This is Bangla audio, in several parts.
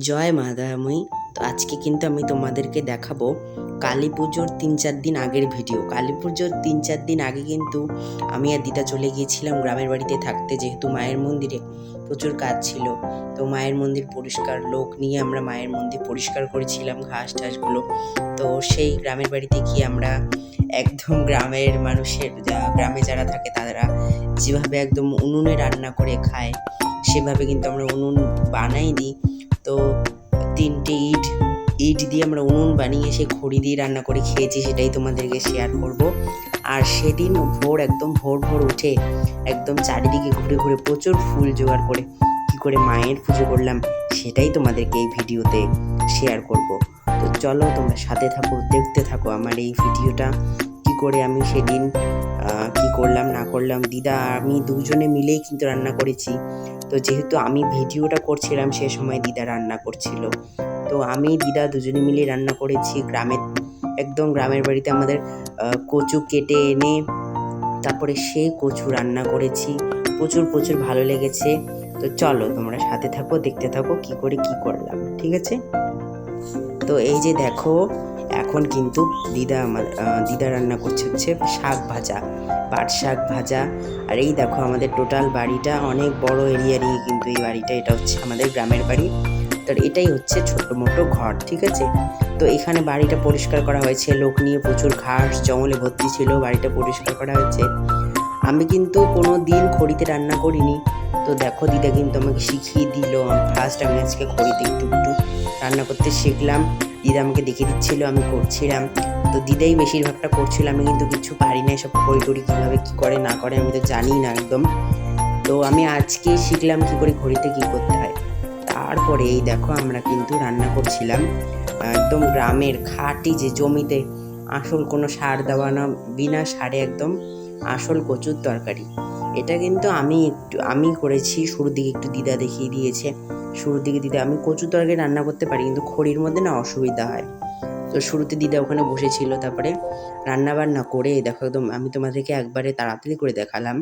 জয় মা দয়াময়ী তো আজকে কিন্তু আমি তোমাদেরকে দেখাবো কালী পুজোর তিন চার দিন আগের ভিডিও। কালী পুজোর তিন চার দিন আগে কিন্তু আমি আর দিদা চলে গিয়েছিলাম গ্রামের বাড়িতে থাকতে, যেহেতু মায়ের মন্দিরে প্রচুর কাজ ছিল। তো মায়ের মন্দির পরিষ্কার, লোক নিয়ে আমরা মায়ের মন্দির পরিষ্কার করেছিলাম ঘাস টাসগুলো তো সেই গ্রামের বাড়িতে গিয়ে আমরা একদম গ্রামের মানুষের যা- গ্রামে যারা থাকে তারা যেভাবে একদম উনুনে রান্না করে খায়, সেভাবে কিন্তু আমরা উনুন বানাইনি। তো তিনটে ইট ইট দিয়ে আমরা উনুন বানিয়ে সেই খড়ি দিয়ে রান্না করে খেয়েছি, সেটাই তোমাদেরকে শেয়ার করব। আর সেদিন ভোর একদম ভোর ভোর উঠে একদম চারিদিকে ঘুরে ঘুরে প্রচুর ফুল জোগাড় করে কি করে মায়ের পুজো করলাম, সেটাই তোমাদেরকে এই ভিডিওতে শেয়ার করব। তো চলো তোমরা সাথে থাকো, দেখতে থাকো আমার এই ভিডিওটা, কি করে আমি সেদিন করলাম, না করলাম, দিদা, আমি দুজনে মিলেই কিন্তু রান্না করেছি। তো যেহেতু আমি ভিডিওটা করছিলাম, সে সময় দিদা রান্না করছিল। তো আমি, দিদা দুজনে মিলে রান্না করেছি। গ্রামের, একদম গ্রামের বাড়িতে আমাদের কচু কেটে এনে তারপরে সেই কচু রান্না করেছি। প্রচুর প্রচুর ভালো লেগেছে। তো চলো, তোমরা সাথে থাকো, দেখতে থাকো, কি করে কি করলাম, ঠিক আছে? তো এই যে দেখো এখন কিন্তু দিদা আমার দিদা রান্না করছে হচ্ছে শাক ভাজা, পাট শাক ভাজা। আর এই দেখো আমাদের টোটাল বাড়িটা, অনেক বড় এরিয়া নিয়ে কিন্তু এই বাড়িটা, এটা হচ্ছে আমাদের গ্রামের বাড়ি। তো এটাই হচ্ছে ছোট মোটো ঘর, ঠিক আছে? তো এখানে বাড়িটা পরিষ্কার করা হয়েছে, লোক নিয়ে প্রচুর ঘাস, জঙ্গলে ভর্তি ছিল, বাড়িটা পরিষ্কার করা হয়েছে। আমি কিন্তু কোনো দিন খড়িতে রান্না করিনি। তো দেখো দিদা কিন্তু আমাকে শিখিয়ে দিল। ফার্স্ট আমি আজকে খড়িতে একটু একটু রান্না করতে শিখলাম। দিদা আমাকে দেখিয়ে দিচ্ছিল, আমি করছিলাম। তো দিদাই বেশিরভাগটা করছিল, আমি কিন্তু কিছু পারি না সব খড়ি টড়ি কীভাবে কী করে, না করে, আমি তো জানি না একদম। তো আমি আজকে শিখলাম কি করে ঘড়িতে কি করতে হয়। তারপরে এই দেখো, আমরা কিন্তু রান্না করছিলাম। একদম গ্রামের খাঁটি যে জমিতে আসল কোনো সার দেওয়া না, বিনা সারে একদম আসল কচুর তরকারি। এটা কিন্তু আমি একটু, আমি করেছি, শুরুর দিকে একটু দিদা দেখিয়ে দিয়েছে। শুরুর দিকে দিদা, আমি কচু তরকারি রান্না করতে পারি, কিন্তু খড়ির মধ্যে না অসুবিধা হয়। তো শুরুতে দিদা ওখানে বসেছিল, তারপরে রান্না বান্না করে, দেখো একদম আমি তোমাদেরকে একবারে তাড়াতাড়ি করে দেখালাম।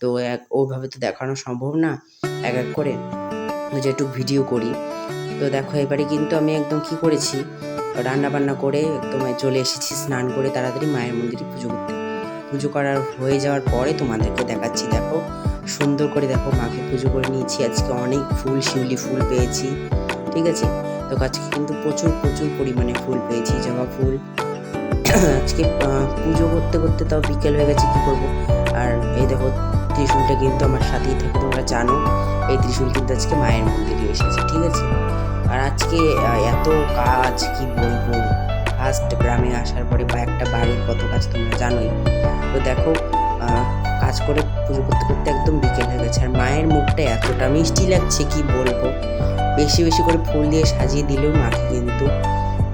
তো এক ওভাবে তো দেখানো সম্ভব না, এক এক করে যে একটু ভিডিও করি। তো দেখো এবারে কিন্তু আমি একদম কি করেছি রান্না বান্না করে একদম চলে এসেছি স্নান করে তাড়াতাড়ি মায়ের মন্দিরে পুজো করতে। পুজো করার হয়ে যাওয়ার পরে তোমাদেরকে দেখাচ্ছি, দেখো। সুন্দর করে দেখো মাকে পুজো করে নিয়েছি। আজকে অনেক ফুল, শিউলি ফুল পেয়েছি, ঠিক আছে? তো আজকে কিন্তু প্রচুর প্রচুর পরিমাণে ফুল পেয়েছি, জবা ফুল। আজকে পুজো করতে করতে তাও বিকেল হয়ে গেছে, কি করব? আর এই দেখো, ত্রিশূলটা কিন্তু আমার সাথেই থাকে, তোমরা জানো, এই ত্রিশূল কিন্তু আজকে মায়ের মন্দিরে এসেছে, ঠিক আছে? আর আজকে এত কাজ, কি বলব? ফার্স্ট গ্রামে আসার পরে বা একটা বাড়ির কত কাজ তোমরা জানোই। তো দেখো কাজ করে পুজো করতে করতে একদম বিকেল হয়ে গেছে। আর মায়ের মুখটা এতটা মিষ্টি লাগছে, কি বলব? বেশি বেশি করে ফুল দিয়ে সাজিয়ে দিলেও মাকে কিন্তু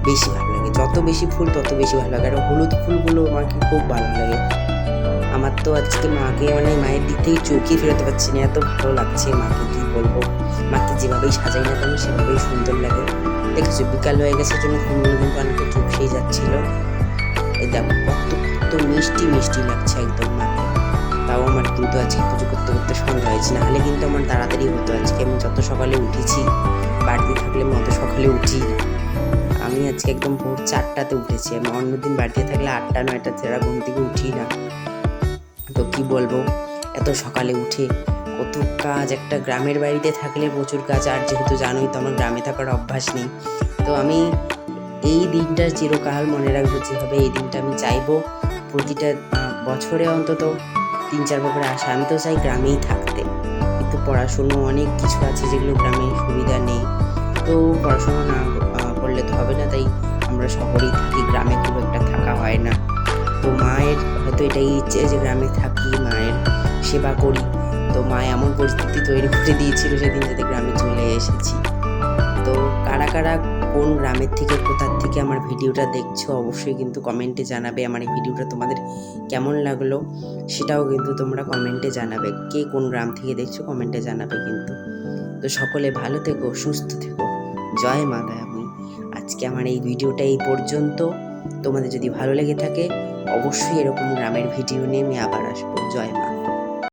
বেশি ভালো লাগে। যত বেশি ফুল, তত বেশি ভালো লাগে। আর হলুদ ফুলগুলো মাকে খুব ভালো লাগে। আমার তো আজকে মাকে মানে মায়ের দিক থেকে চোখই ফেরাতে পারছি না। এত ভালো লাগছে মাকে, কি বলব? মাকে যেভাবেই সাজাই না কেন, সেভাবেই সুন্দর লাগে। দেখেছ, বিকাল হয়ে গেছে, জন্য ফুলগুলো কিন্তু অনেকটা চোখেই যাচ্ছিল। এই দেখো, কত কত মিষ্টি মিষ্টি লাগছে একদম মাকে। তাও আমার কিন্তু আজকে পুজো করতে করতে সন্ধ্যা হয়েছে। নাহলে কিন্তু আমার তাড়াতাড়ি হতো। আজকে আমি যত সকালে উঠেছি, বাড়িতে থাকলে আমি অত সকালে উঠি না। আমি আজকে একদম ভোর চারটাতে উঠেছি। আমি অন্যদিন বাড়িতে থাকলে আটটা, নয়টা ছাড়া ঘুম থেকে উঠি না। তো কি বলব? এত সকালে উঠে কত কাজ। একটা গ্রামের বাড়িতে থাকলে প্রচুর কাজ। আর যেহেতু জানোই তো আমার গ্রামে থাকার অভ্যাস নেই। তো আমি এই দিনটা চিরকাল মনে রাখব, যেভাবে এই দিনটা আমি চাইব। প্রতিটা বছরে অন্তত তিন চার বছর আসা। আমি তো চাই গ্রামেই থাকতে। কিন্তু পড়াশুনো অনেক কিছু আছে যেগুলো গ্রামে সুবিধা নেই। তো পড়াশোনা না করলে তো হবে না। তাই আমরা শহরেই থাকি, গ্রামে খুব একটা থাকা হয় না। তো মায়ের হয়তো এটাই ইচ্ছে যে গ্রামে থাকি, মায়ের সেবা করি। তো মা এমন পরিস্থিতি তৈরি করে দিয়েছিল সেদিন যাতে গ্রামে চলে এসেছি। তো কারা কারা কোন গ্রামের থেকে, কোথার থেকে আমার ভিডিওটা দেখছ, অবশ্যই কিন্তু কমেন্টে জানাবে আমার এই ভিডিওটা তোমাদের কেমন লাগল, সেটাও কিন্তু তোমরা কমেন্টে জানাবে। কে কোন গ্রাম থেকে দেখছ কমেন্টে জানাবে কিন্তু। তো সকলে ভালো থেকো, সুস্থ থেকো। জয় মা দয়াময়ী। আজকে আমার এই ভিডিওটা এই পর্যন্ত। তোমাদের যদি ভালো লেগে থাকে, অবশ্যই এরকম গ্রামের ভিডিও নিয়ে আমি আবার আসব। জয় মা।